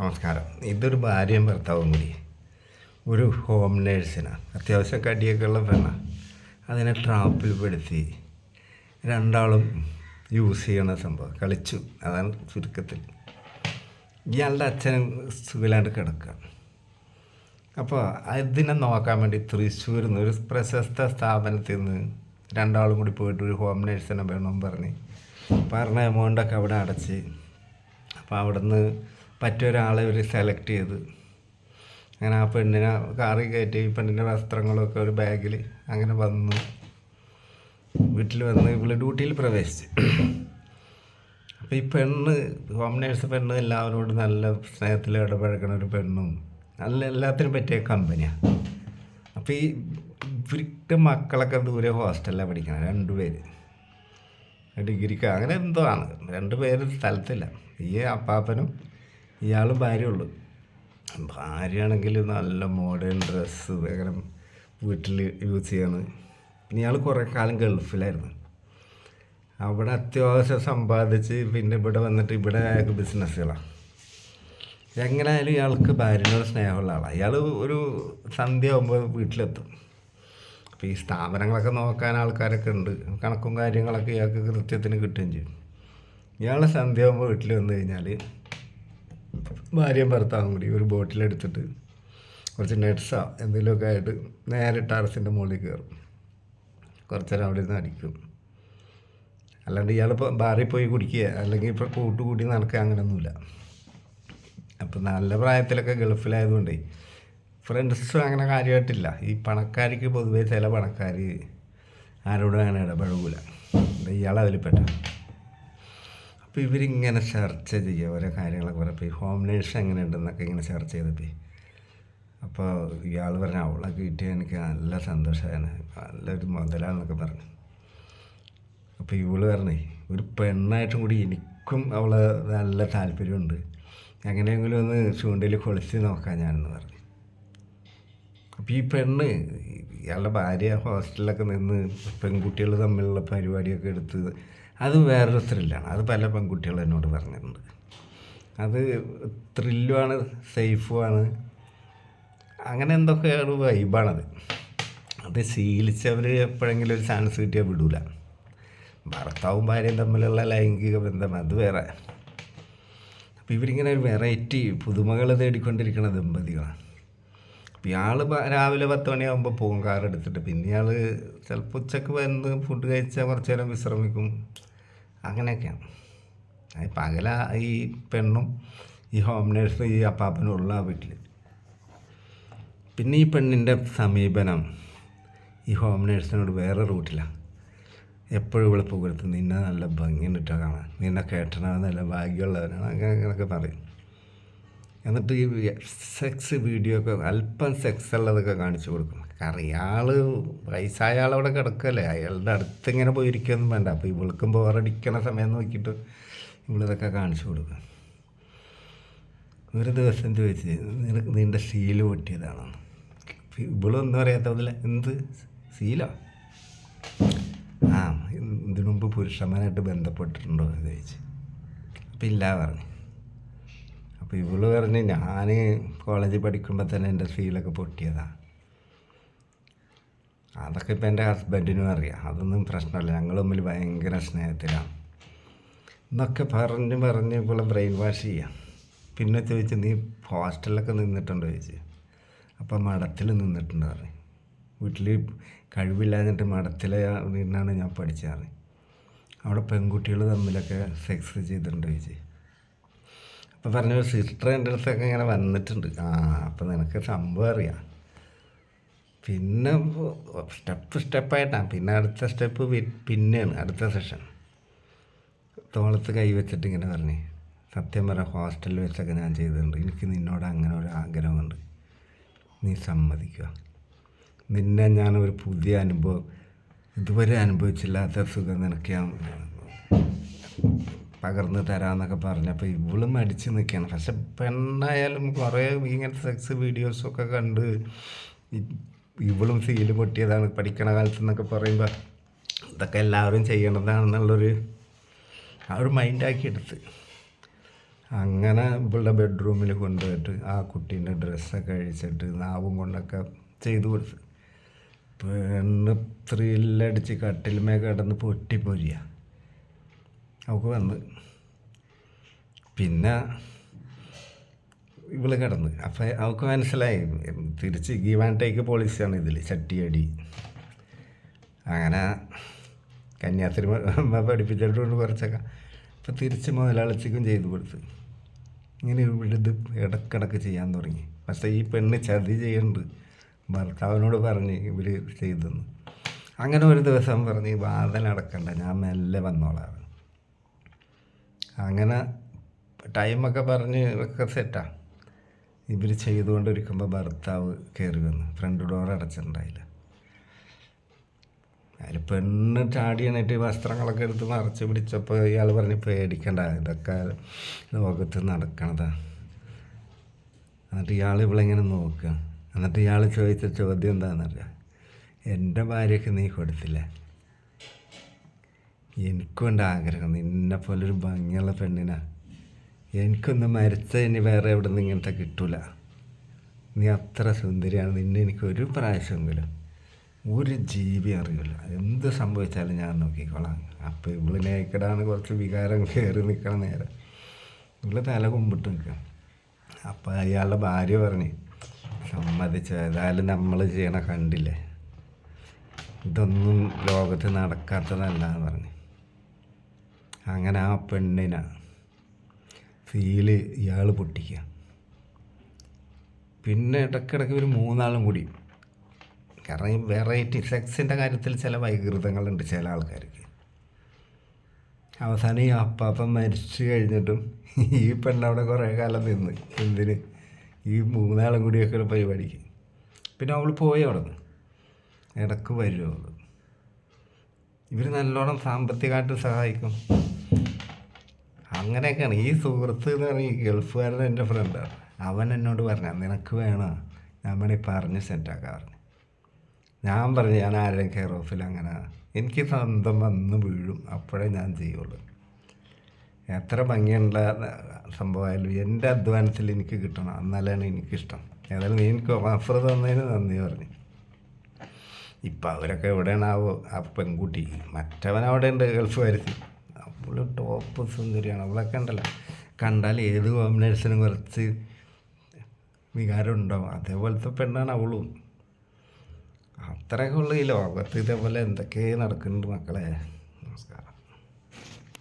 നമസ്കാരം. ഇതൊരു ഭാര്യയും ഭർത്താവും കൂടി. ഒരു ഹോം നേഴ്സിനാണ് അത്യാവശ്യം കടിയൊക്കെ ഉള്ള പെണ്ണാണ് അതിനെ ട്രാപ്പിൽ പെടുത്തി. രണ്ടാളും യൂസ് ചെയ്യണ സംഭവം. കളിച്ചു. അതാണ് ചുരുക്കത്തിൽ. ഇയാളുടെ അച്ഛനും സുഖമില്ലാണ്ട് കിടക്കുക. അപ്പോൾ അതിനെ നോക്കാൻ വേണ്ടി തൃശ്ശൂരിൽ നിന്ന് ഒരു പ്രശസ്ത സ്ഥാപനത്തിൽ നിന്ന് രണ്ടാളും കൂടി പോയിട്ട് ഒരു ഹോം നേഴ്സിനെ വേണമെന്ന് പറഞ്ഞ്. പറഞ്ഞ എമൗണ്ടൊക്കെ അവിടെ അടച്ച്. അപ്പോൾ അവിടെ നിന്ന് പറ്റിയ ഒരാളെ ഇവർ സെലക്ട് ചെയ്ത്. അങ്ങനെ ആ പെണ്ണിനെ കാറി കയറ്റി പെണ്ണിന്റെ വസ്ത്രങ്ങളൊക്കെ ഒരു ബാഗിൽ അങ്ങനെ വന്നു വീട്ടിൽ വന്ന് ഇവൾ ഡ്യൂട്ടിയിൽ പ്രവേശിച്ചു. അപ്പോൾ ഈ പെണ്ണ് ഹോം നേഴ്സ് പെണ്ണ് എല്ലാവരോടും നല്ല സ്നേഹത്തിൽ ഇടപഴകണ ഒരു പെണ്ണും നല്ല എല്ലാത്തിനും പറ്റിയ കമ്പനിയാണ് അപ്പോൾ ഈ ഇവരുടെ മക്കളൊക്കെ ദൂരെ ഹോസ്റ്റലിലാണ് പഠിക്കണം രണ്ടുപേര് ഡിഗ്രിക്ക് അങ്ങനെ എന്തോ ആണ്. രണ്ടുപേരും പേര് സ്ഥലത്തില്ല. ഈ അപ്പാപ്പനും ഇയാളും ഉള്ളു ഭാര്യയാണെങ്കിൽ നല്ല മോഡേൺ ഡ്രസ്സ് അങ്ങനെ വീട്ടിൽ യൂസ് ചെയ്യാണ്. പിന്നെ ഇയാൾ കുറേ കാലം ഗൾഫിലായിരുന്നു. അവിടെ അത്യാവശ്യം സമ്പാദിച്ച് പിന്നെ ഇവിടെ വന്നിട്ട് ഇവിടെ അയാൾക്ക് ബിസിനസ്സുകളാണ് എങ്ങനെയായാലും ഇയാൾക്ക് ഭാര്യനോട് സ്നേഹമുള്ള ആളാണ് ഇയാൾ ഒരു സന്ധ്യ ആകുമ്പോൾ വീട്ടിലെത്തും. അപ്പോൾ ഈ സ്ഥാപനങ്ങളൊക്കെ നോക്കാൻ ആൾക്കാരൊക്കെ ഉണ്ട്. കണക്കും കാര്യങ്ങളൊക്കെ ഇയാൾക്ക് കൃത്യത്തിന് കിട്ടുകയും ചെയ്യും. ഇയാളെ സന്ധ്യ ആകുമ്പോൾ വീട്ടിൽ വന്നു കഴിഞ്ഞാൽ ഭാര്യയും ഭർത്താവും കൂടി ഒരു ബോട്ടിലെടുത്തിട്ട് കുറച്ച് നെഡ്സ എന്തെങ്കിലുമൊക്കെ ആയിട്ട് നേരെ ടെറസിന്റെ മുകളിൽ കയറും. കുറച്ചേരം അവിടെ നിന്ന് അടിക്കും. അല്ലാണ്ട് ഇയാൾ ഇപ്പോൾ ബാറിൽ പോയി കുടിക്കുക അല്ലെങ്കിൽ ഇപ്പോൾ കൂട്ടുകൂടി നടക്കുക അങ്ങനെയൊന്നുമില്ല. അപ്പം നല്ല പ്രായത്തിലൊക്കെ ഗൾഫിലായതുകൊണ്ടേ ഫ്രണ്ട്സും അങ്ങനെ കാര്യമായിട്ടില്ല. ഈ പണക്കാരിക്ക് പൊതുവേ ചില പണക്കാർ ആരോടും അങ്ങനെ ഇടപഴകൂല. ഇയാൾ ഇയാളെ അതിൽപ്പെട്ട അപ്പോൾ ഇവരിങ്ങനെ ചർച്ച ചെയ്യുക ഓരോ കാര്യങ്ങളൊക്കെ പറഞ്ഞപ്പോൾ ഈ ഹോം നേഴ്സ് എങ്ങനെ ഉണ്ടെന്നൊക്കെ ഇങ്ങനെ ചർച്ച ചെയ്തപ്പോൾ അപ്പോൾ ഇയാൾ പറഞ്ഞ അവളെ കിട്ടിയ എനിക്ക് നല്ല സന്തോഷമാണ് നല്ലൊരു മുതലാണെന്നൊക്കെ പറഞ്ഞു. അപ്പോൾ ഇവൾ പറഞ്ഞേ ഒരു പെണ്ണായിട്ടും കൂടി എനിക്കും അവളെ നല്ല താല്പര്യമുണ്ട്. എങ്ങനെയെങ്കിലും ഒന്ന് ചൂണ്ടയിൽ കൊളിച്ച് നോക്കാം ഞാനെന്ന് പറഞ്ഞു. അപ്പോൾ ഈ പെണ്ണ് ഇയാളുടെ ഭാര്യ ഹോസ്റ്റലിലൊക്കെ നിന്ന് പെൺകുട്ടികൾ തമ്മിലുള്ള പരിപാടിയൊക്കെ എടുത്ത് അത് വേറൊരു ത്രില്ലാണ് അത് പല പെൺകുട്ടികളും എന്നോട് പറഞ്ഞിട്ടുണ്ട്. അത് ത്രില്ലുമാണ് സേഫുമാണ് അങ്ങനെ എന്തൊക്കെയാണ് വൈബാണത് അത് ശീലിച്ചവർ എപ്പോഴെങ്കിലും ഒരു ചാൻസ് കിട്ടിയാൽ വിടൂല. ഭർത്താവും ഭാര്യയും തമ്മിലുള്ള ലൈംഗിക ബന്ധം അത് വേറെ. അപ്പോൾ ഇവരിങ്ങനെ ഒരു വെറൈറ്റി പുതുമകൾ തേടിക്കൊണ്ടിരിക്കുന്ന ദമ്പതികളാണ്. അപ്പോൾ ഇയാൾ രാവിലെ പത്ത് മണിയാകുമ്പോൾ പോകും കാർ എടുത്തിട്ട്. പിന്നെ ഇയാൾ ചിലപ്പോൾ ഉച്ചയ്ക്ക് വന്ന് ഫുഡ് കഴിച്ചാൽ കുറച്ച് നേരം വിശ്രമിക്കും. അങ്ങനെയൊക്കെയാണ്. പകല ഈ പെണ്ണും ഈ ഹോം നേഴ്സും ഈ അപ്പാപ്പനും ഉള്ള വീട്ടിൽ പിന്നെ ഈ പെണ്ണിന്റെ സമീപനം ഈ ഹോം നേഴ്സിനോട് വേറെ റൂട്ടിലാണ് എപ്പോഴും ഇവിടെ പുകഴ്ത്ത്. നിന്നെ നല്ല ഭംഗിയുണ്ടിട്ടാ കാണാൻ. നിന്നെ കേട്ടണ നല്ല ഭാഗ്യമുള്ളവനാണ്. അങ്ങനെ അങ്ങനെയൊക്കെ പറയും. എന്നിട്ട് ഈ സെക്സ് വീഡിയോ ഒക്കെ അല്പം സെക്സ് ഉള്ളതൊക്കെ കാണിച്ചു കൊടുക്കും. കാരണം ഇയാൾ വയസ്സായ ആളവിടെ കിടക്കല്ലേ? അയാളുടെ അടുത്ത് ഇങ്ങനെ പോയിരിക്കുകയൊന്നും വേണ്ട അപ്പോൾ ഇവൾക്കും ബോറടിക്കണ സമയം നോക്കിയിട്ട് ഇവളിതൊക്കെ കാണിച്ചു കൊടുക്കും. ഒരു ദിവസം ചോദിച്ച് നിനക്ക് നിന്റെ പൊട്ടിയതാണോ? ഇവളൊന്നും അറിയാത്തതില്ല എന്ത് സീലോ ആ ഇതിനു മുമ്പ് പുരുഷന്മാരായിട്ട് ബന്ധപ്പെട്ടിട്ടുണ്ടോ എന്ന് ചോദിച്ചു. അപ്പം ഇല്ല പറഞ്ഞു. അപ്പോൾ ഇവൾ പറഞ്ഞ് ഞാൻ കോളേജിൽ പഠിക്കുമ്പോൾ തന്നെ എന്റെ ശീലൊക്കെ പൊട്ടിയതാണ് അതൊക്കെ ഇപ്പം എന്റെ ഹസ്ബൻഡിനും അറിയാം. അതൊന്നും പ്രശ്നമല്ല. ഞങ്ങൾ തമ്മിൽ ഭയങ്കര സ്നേഹത്തിലാണ്. എന്നൊക്കെ പറഞ്ഞ് പറഞ്ഞ് ഇപ്പോൾ ബ്രെയിൻ വാഷ് ചെയ്യാം. പിന്നെ ചോദിച്ചു നീ ഹോസ്റ്റലിലൊക്കെ നിന്നിട്ടുണ്ടോ? ചോദിച്ചു. അപ്പം മഠത്തിൽ നിന്നിട്ടുണ്ട് പറഞ്ഞു. വീട്ടിൽ കഴിവില്ലാഞ്ഞിട്ട് മഠത്തിൽ നിന്നാണ് ഞാൻ പഠിച്ചത് അവിടെ പെൺകുട്ടികൾ തമ്മിലൊക്കെ സെക്സ് ചെയ്തിട്ടുണ്ട് ചോദിച്ചു. അപ്പോൾ പറഞ്ഞു സിസ്റ്റർ എന്റെ അടുത്തൊക്കെ ഇങ്ങനെ വന്നിട്ടുണ്ട്. ആ അപ്പം നിനക്ക് സംഭവം അറിയാം. പിന്നെ സ്റ്റെപ്പ് സ്റ്റെപ്പായിട്ടാണ്. പിന്നെ അടുത്ത സ്റ്റെപ്പ് പിന്നെയാണ് അടുത്ത സെഷൻ. തോളത്ത് കൈ വെച്ചിട്ട് ഇങ്ങനെ പറഞ്ഞു സത്യം പറ ഹോസ്റ്റലിൽ വെച്ചൊക്കെ ഞാൻ ചെയ്തിട്ടുണ്ട്. എനിക്ക് നിന്നോട് അങ്ങനെ ഒരു ആഗ്രഹമുണ്ട്. നീ സമ്മതിക്കുക. നിന്നെ ഞാൻ ഒരു പുതിയ അനുഭവം ഇതുവരെ അനുഭവിച്ചില്ലാത്ത സുഖം നിനക്ക് ഞാൻ പകർന്നു തരാമെന്നൊക്കെ പറഞ്ഞപ്പോൾ ഇവളും മടിച്ച് നിൽക്കുകയാണ് പക്ഷെ പെണ്ണായാലും കുറേ ഇങ്ങനത്തെ സെക്സ് വീഡിയോസൊക്കെ കണ്ട് ഇവളും സീൽ പൊട്ടിയതാണ് പഠിക്കണ കാലത്ത് എന്നൊക്കെ പറയുമ്പോൾ ഇതൊക്കെ എല്ലാവരും ചെയ്യണതാണെന്നുള്ളൊരു ആ ഒരു മൈൻഡാക്കി എടുത്ത് അങ്ങനെ ഇവളുടെ ബെഡ്റൂമിൽ കൊണ്ടുപോയിട്ട് ആ കുട്ടീന്റെ ഡ്രസ്സൊക്കെ അഴിച്ചിട്ട് നാവും കൊണ്ടൊക്കെ ചെയ്തു കൊടുത്ത്. പെണ്ണ് ത്രില്ലടിച്ച് കട്ടിലുമേ കിടന്ന് പൊട്ടിപ്പൊരിയ. അവൾക്ക് വന്ന്. പിന്നെ ഇവൾ കിടന്ന്. അപ്പം അവൾക്ക് മനസ്സിലായി തിരിച്ച് ഗീവ് ആൻഡ് ടേക്ക് പോളിസിയാണ് ഇതിൽ ചട്ടിയടി. അങ്ങനെ കന്യാസ്ത്രീ പഠിപ്പിച്ചിട്ടുണ്ട് കുറച്ചൊക്കെ അപ്പം തിരിച്ച് മുതലാളിച്ചിക്കും ചെയ്തു കൊടുത്ത്. ഇങ്ങനെ ഇവിടെ ഇടക്കിടക്ക് ചെയ്യാൻ തുടങ്ങി. പക്ഷേ ഈ പെണ്ണ് ചതി ചെയ്യുന്നുണ്ട് ഭർത്താവിനോട് പറഞ്ഞ് ഇവർ ചെയ്തെന്ന്. അങ്ങനെ ഒരു ദിവസം പറഞ്ഞ് വാതിലടക്കണ്ട ഞാൻ മെല്ലെ വന്നോളാം അങ്ങനെ ടൈമൊക്കെ പറഞ്ഞ് ഒക്കെ സെറ്റാണ് ഇവർ ചെയ്തുകൊണ്ടിരിക്കുമ്പോൾ ഭർത്താവ് കയറി വന്നു. ഫ്രണ്ട് ഡോർ അടച്ചിട്ടുണ്ടായില്ല. അതിൽ പെണ്ണ് ചാടി എണീറ്റ് വസ്ത്രങ്ങളൊക്കെ എടുത്ത് മറച്ച് പിടിച്ചപ്പോൾ ഇയാൾ പറഞ്ഞ് പേടിക്കണ്ട ഇതൊക്കെ ലോകത്ത് നടക്കണതാ. എന്നിട്ട് ഇയാൾ ഇവളിങ്ങനെ നോക്കുക എന്നിട്ട് ഇയാൾ ചോദിച്ച ചോദ്യം എന്താണെന്നറിയാം എന്റെ ഭാര്യയ്ക്ക് നീ കൊടുത്തില്ല. എനിക്കും എനിക്കുണ്ട് ആഗ്രഹം. നിന്നെപ്പോലൊരു ഭംഗിയുള്ള പെണ്ണിനാ. എനിക്കൊന്ന് മരിച്ച ഇനി വേറെ എവിടെ നിന്ന് ഇങ്ങനത്തെ കിട്ടൂല. നീ അത്ര സുന്ദരിയാണ്. നിന്നെ എനിക്ക് ഒരു പ്രാവശ്യമെങ്കിലും ഒരു ജീവി അറിയില്ല. എന്ത് സംഭവിച്ചാലും ഞാൻ നോക്കിക്കോളാം. അപ്പോൾ ഇവൾ നേക്കടാണ് കുറച്ച് വികാരം കയറി നിൽക്കണ നേരം. ഇവൾ തല കുമ്പിട്ട് നിൽക്കുക അപ്പോൾ അയാളുടെ ഭാര്യ പറഞ്ഞു സമ്മതിച്ചു. ഏതായാലും നമ്മൾ ചെയ്യണ കണ്ടില്ലേ? ഇതൊന്നും ലോകത്ത് നടക്കാത്തതല്ല എന്ന് പറഞ്ഞു. അങ്ങനെ ആ പെണ്ണിനെ ഫീൽ ഇയാൾ പൊട്ടിക്കുക പിന്നെ ഇടയ്ക്കിടയ്ക്ക് ഒരു മൂന്നാളും കൂടി. കാരണം ഈ വെറൈറ്റി സെക്സിന്റെ കാര്യത്തിൽ ചില വൈകൃതങ്ങളുണ്ട് ചില ആൾക്കാർക്ക്. അവസാനം ഈ അപ്പാപ്പൻ മരിച്ചു കഴിഞ്ഞിട്ടും ഈ പെണ്ണവിടെ കുറേ കാലം നിന്ന്. എന്തിന്? ഈ മൂന്നാളും കൂടിയൊക്കെ പരിപാടിക്ക്. പിന്നെ അവൾ പോയി അവിടെ നിന്ന് ഇടയ്ക്ക് വരും അവൾ ഇവർ നല്ലോണം സാമ്പത്തികമായിട്ട് സഹായിക്കും. അങ്ങനെയൊക്കെയാണ്. ഈ സുഹൃത്ത് എന്ന് പറഞ്ഞാൽ ഈ ഗൾഫുകാരൻ എന്റെ ഫ്രണ്ടാണ് അവൻ എന്നോട് പറഞ്ഞു നിനക്ക് വേണോ വേണമെങ്കിൽ പറഞ്ഞ് സെറ്റാക്കാൻ പറഞ്ഞു. ഞാൻ പറഞ്ഞു ഞാൻ ആരെയും കെയർ ഓഫിൽ അങ്ങനെ എനിക്ക് സ്വന്തം വന്ന് വീഴും. അപ്പോഴേ ഞാൻ ചെയ്യുള്ളൂ. എത്ര ഭംഗിയുള്ള സംഭവമായാലും എന്റെ അധ്വാനത്തിൽ എനിക്ക് കിട്ടണം. എന്നാലാണ് എനിക്കിഷ്ടം. ഏതായാലും നീ എനിക്ക് ഓഫർ തന്നതിന് നന്ദി പറഞ്ഞു. ഇപ്പം അവരൊക്കെ എവിടെയാണാവോ ആ പെൺകുട്ടി? മറ്റവൻ അവിടെ ഉണ്ട് ഗൾഫ് വരുത്തി അപ്പോൾ ടോപ്പ് സുന്ദരിയാണ് അവളൊക്കെ ഉണ്ടല്ലോ. കണ്ടാൽ ഏത് കോമ്പിനേഷനും കുറച്ച് വികാരം ഉണ്ടാവും അതേപോലത്തെ പെണ്ണാണ് അവളും. അത്രയൊക്കെ ഉള്ളു ഈ ലോകത്ത് ഇതേപോലെ എന്തൊക്കെ നടക്കുന്നുണ്ട് മക്കളെ.